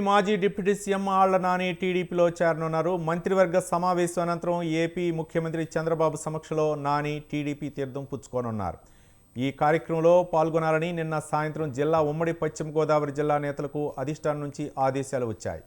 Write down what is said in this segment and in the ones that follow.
మాజీ deputy CM Alla Nani టీడీపీలో చేరనున్నారు. మంత్రివర్గ సమావేశం అనంతరం ఏపీ ముఖ్యమంత్రి చంద్రబాబు సమక్షంలో నాని టీడీపీ తీర్థం పుచ్చుకోనున్నారు. ఈ కార్యక్రమంలో పాల్గొనాలని నిన్న సాయంత్రం జిల్లా ఉమ్మడి పశ్చిమ గోదావరి జిల్లా నేతలకు అధిష్టానం నుంచి ఆదేశాలు వచ్చాయి.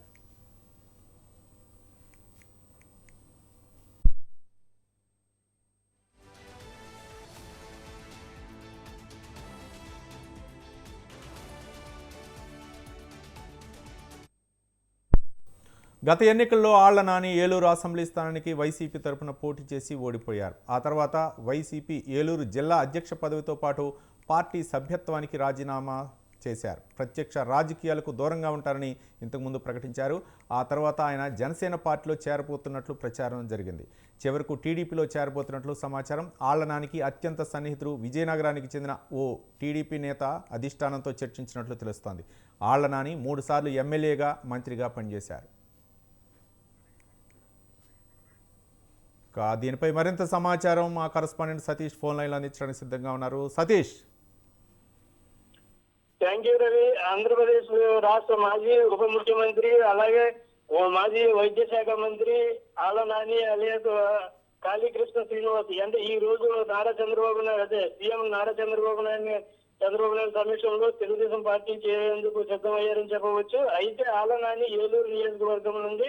గత ఎన్నికల్లో ఆళ్ళ నాని ఏలూరు అసెంబ్లీ స్థానానికి వైసీపీ తరపున పోటీ చేసి ఓడిపోయారు. ఆ తర్వాత వైసీపీ ఏలూరు జిల్లా అధ్యక్ష పదవితో పాటు పార్టీ సభ్యత్వానికి రాజీనామా చేశారు. ప్రత్యక్ష రాజకీయాలకు దూరంగా ఉంటారని ఇంతకుముందు ప్రకటించారు. ఆ తర్వాత ఆయన జనసేన పార్టీలో చేరబోతున్నట్లు ప్రచారం జరిగింది. చివరకు టీడీపీలో చేరబోతున్నట్లు సమాచారం. ఆళ్ళనానికి అత్యంత సన్నిహితుడు విజయనగరానికి చెందిన ఓ టీడీపీ నేత అధిష్టానంతో చర్చించినట్లు తెలుస్తోంది. ఆళ్ళనాని మూడుసార్లు ఎమ్మెల్యేగా మంత్రిగా పనిచేశారు. దీనిపై మరింత సమాచారం మా కరస్పాండెంట్ సతీష్ ఫోన్ లైన్లో అందించడానికి సిద్ధంగా ఉన్నారు. సతీష్. థ్యాంక్ యూ రవి ఆంధ్రప్రదేశ్ రాష్ట్ర మాజీ ఉప ముఖ్యమంత్రి అలాగే మాజీ వైద్య శాఖ మంత్రి ఆల నాని అలియాస్ కాళీకృష్ణ శ్రీనివాస్. అంటే ఈ రోజు నారా చంద్రబాబు నాయుడు అదే సీఎం నారా చంద్రబాబు నాయుడు చంద్రబాబు నాయుడు సమీక్షంలో తెలుగుదేశం పార్టీ చేరేందుకు సిద్ధమయ్యారని చెప్పవచ్చు. అయితే ఆల నాని ఏలూరు నియోజకవర్గం నుండి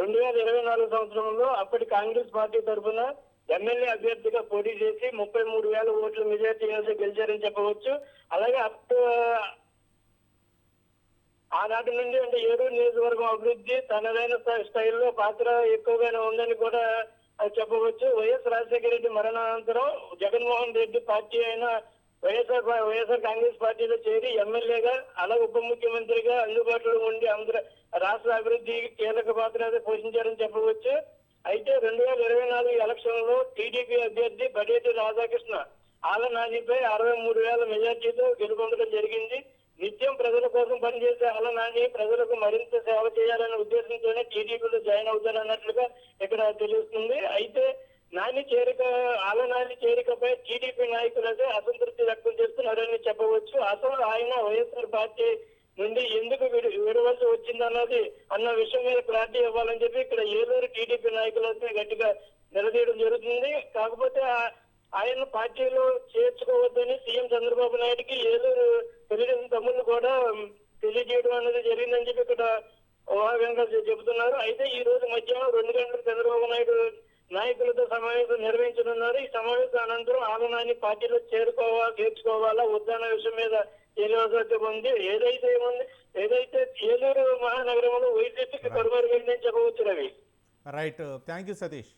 రెండు వేల ఇరవై నాలుగు సంవత్సరంలో అప్పటి కాంగ్రెస్ పార్టీ తరఫున ఎమ్మెల్యే అభ్యర్థిగా పోటీ చేసి ముప్పై మూడు వేల ఓట్ల మెజార్టీ గెలిచారని చెప్పవచ్చు. అలాగే అప్పుడు ఆనాటి నుండి అంటే ఏడూరు నియోజకవర్గం అభివృద్ధి తనదైన స్టైల్లో పాత్ర ఎక్కువగానే ఉందని కూడా చెప్పవచ్చు. వైఎస్ రాజశేఖర రెడ్డి మరణానంతరం జగన్మోహన్ రెడ్డి పార్టీ అయిన వైఎస్ఆర్ వైఎస్ఆర్ కాంగ్రెస్ పార్టీలో చేరి ఎమ్మెల్యేగా అలాగే ఉప ముఖ్యమంత్రిగా అందుబాటులో ఉండి ఆంధ్ర రాష్ట్ర అభివృద్ధికి కీలక పాత్ర పోషించారని చెప్పవచ్చు. అయితే రెండు వేల ఇరవై నాలుగు ఎలక్షన్లో టీడీపీ అభ్యర్థి బడేటి రాధాకృష్ణ ఆల నానిపై అరవై మూడు వేల మెజార్టీతో గెలుపొందడం జరిగింది. నిత్యం ప్రజల కోసం పనిచేసే ఆల నాని ప్రజలకు మరింత సేవ చేయాలనే ఉద్దేశంతోనే టీడీపీలో జాయిన్ అవుతారన్నట్లుగా ఇక్కడ తెలుస్తుంది. అయితే నాని చేరిక ఆల నాని చేరికపై టీడీపీ నాయకులైతే అసంతృప్తి వ్యక్తం చేస్తున్నారని చెప్పవచ్చు. అసలు ఆయన వైఎస్ఆర్ పార్టీ నుండి ఎందుకు విడి విడవలసి వచ్చిందన్నది అన్న విషయం మీద క్లారిటీ ఇవ్వాలని చెప్పి ఇక్కడ ఏలూరు టీడీపీ నాయకులైతే గట్టిగా నిలదీయడం జరుగుతుంది. కాకపోతే ఆయన పార్టీలో చేర్చుకోవద్దని సీఎం చంద్రబాబు నాయుడుకి ఏలూరు తెలుగుదేశం తమ్ముళ్ళు కూడా తెలియజేయడం అనేది జరిగిందని చెప్పి ఇక్కడ ఊహాగానంగా చెబుతున్నారు. అయితే ఈ రోజు మధ్యాహ్నం రెండు గంటలకు చంద్రబాబు నాయుడు నాయకులతో సమావేశం నిర్వహించనున్నారు. ఈ సమావేశం అనంతరం ఆలనాన్ని పార్టీలో చేరుకోవాలా చేర్చుకోవాలా వద్దన్న విషయం మీద తెలియవలసి ఉంది. ఏదైతే ఏముంది ఏదైతే ఏలూరు మహానగరంలో వైసీపీకి కరుమరుగైందని చెప్పవచ్చు Ravi. Right thank you Satish